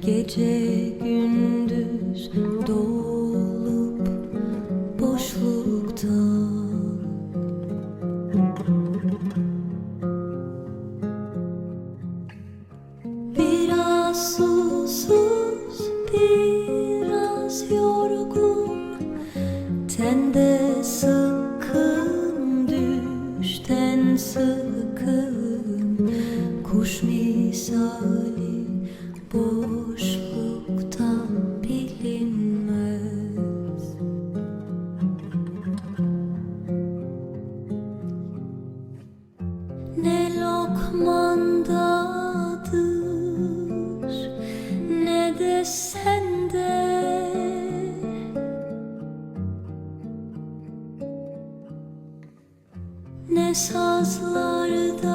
Gece gündüz dolup boşlukta Biraz susuz, biraz yorgun. Tende sıkın, düşten sıkın. Kuş misali boşluktan bilinmez. Ne lokmandadır ne de sende. Ne sazlardadır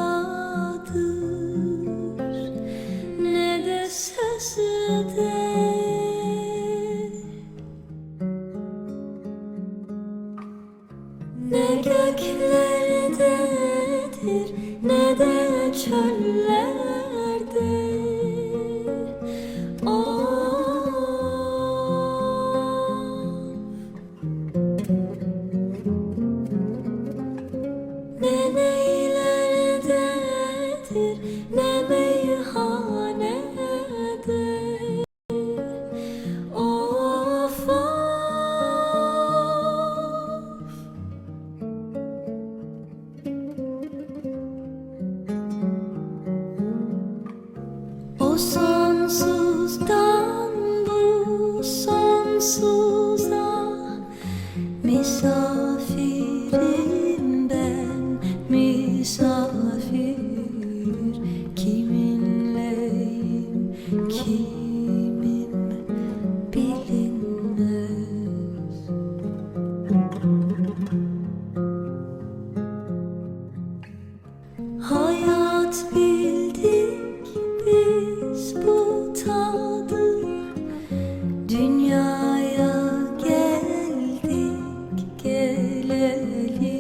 Ne göklerdedir ne de çöllerde Of Ne neylerdedir ne sonsuzdan bu sonsuza Misafirim geleli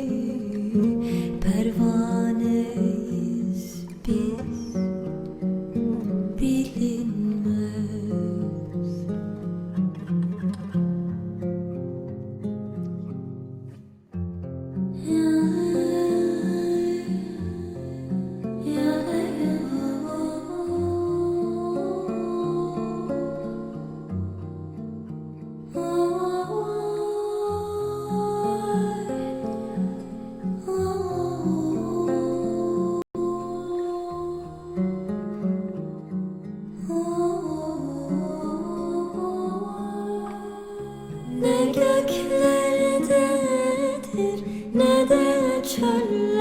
Ne